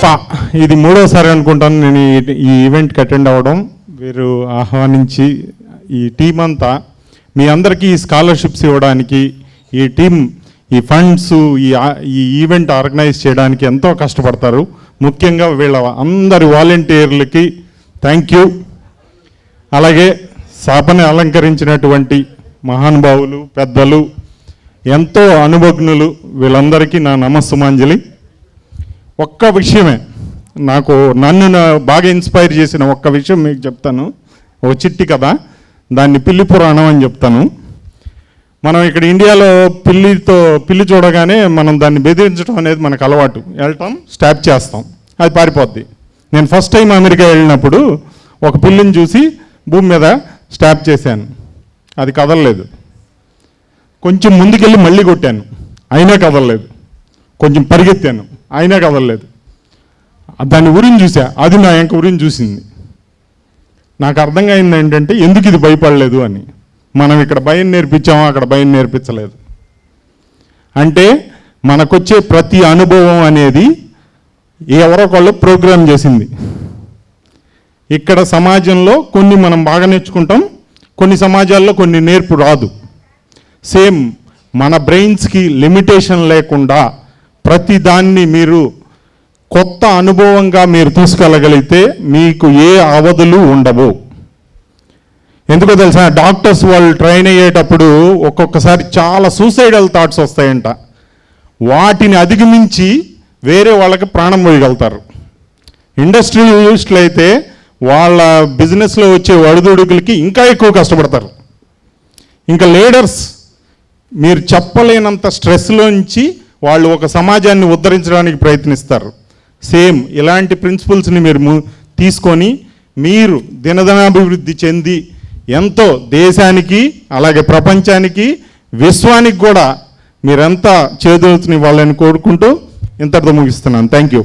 ఫా ఇది మూడోసారి అనుకుంటాను నేను ఈ- ఈవెంట్కి అటెండ్ అవ్వడం. వీరు ఆహ్వానించి ఈ టీం అంతా మీ అందరికీ ఈ స్కాలర్షిప్స్ ఇవ్వడానికి ఈ టీం ఈ ఫండ్స్ ఈ ఈ ఈవెంట్ ఆర్గనైజ్ చేయడానికి ఎంతో కష్టపడతారు. ముఖ్యంగా వీళ్ళ అందరి వాలంటీర్లకి థ్యాంక్ యూ అలాగే సభని అలంకరించినటువంటి మహానుభావులు పెద్దలు ఎంతో అనుభజ్ఞులు వీళ్ళందరికీ నా నమస్సుమాంజలి. ఒక్క విషయమే. నాకు నన్ను బాగా ఇన్స్పైర్ చేసిన ఒక్క విషయం మీకు చెప్తాను. ఒక చిట్టి కథ. దాన్ని పిల్లి పురాణం అని చెప్తాను. మనం ఇక్కడ ఇండియాలో పిల్లితో పిల్లి చూడగానే మనం దాన్ని బెదిరించడం అనేది మనకు అలవాటు. వెళ్ళటం స్టాప్ చేస్తాం. అది పారిపోద్ది. నేను ఫస్ట్ టైం అమెరికా వెళ్ళినప్పుడు ఒక పిల్లిని చూసి భూమి మీద స్టాప్ చేశాను. అది కదలలేదు. కొంచెం ముందుకెళ్ళి మళ్ళీ కొట్టాను. అయినా కదలలేదు. కొంచెం పరిగెత్తాను. అయినా కదలలేదు. దాన్ని ఊరిని చూసా. అది నా ఇంక ఊరిని చూసింది. నాకు అర్థం అయింది ఏంటంటే ఎందుకు ఇది భయపడలేదు అని. మనం ఇక్కడ భయం నేర్పించామో? అక్కడ భయం నేర్పించలేదు. అంటే మనకొచ్చే ప్రతి అనుభవం అనేది ఎవరొకళ్ళు ప్రోగ్రామ్ చేసింది. ఇక్కడ సమాజంలో కొన్ని మనం బాగా నేర్చుకుంటాం కొన్ని సమాజాల్లో కొన్ని నేర్పు రాదు. సేమ్ మన బ్రెయిన్స్కి లిమిటేషన్ లేకుండా ప్రతి దాన్ని మీరు కొత్త అనుభవంగా మీరు తీసుకెళ్ళగలిగితే మీకు ఏ అవధులు ఉండవు. ఎందుకో తెలుసా? డాక్టర్స్ వాళ్ళు ట్రైన్ అయ్యేటప్పుడు ఒక్కొక్కసారి చాలా సూసైడల్ థాట్స్ వస్తాయంట. వాటిని అధిగమించి వేరే వాళ్ళకి ప్రాణం పోయగలుగుతారు. ఇండస్ట్రియలిస్టులు అయితే వాళ్ళ బిజినెస్లో వచ్చే ఒడిదుడుకులకి ఇంకా ఎక్కువ కష్టపడతారు. ఇంకా లీడర్స్ మీరు చెప్పలేనంత స్ట్రెస్లోంచి వాళ్ళు ఒక సమాజాన్ని ఉద్ధరించడానికి ప్రయత్నిస్తారు. సేమ్ ఇలాంటి ప్రిన్సిపల్స్ని మీరు తీసుకొని మీరు దినదనాభివృద్ధి చెంది ఎంతో దేశానికి అలాగే ప్రపంచానికి విశ్వానికి కూడా మీరంతా చేదోతుని వాళ్ళని కోరుకుంటూ ఇంతటితో ముగిస్తున్నాను. Thank you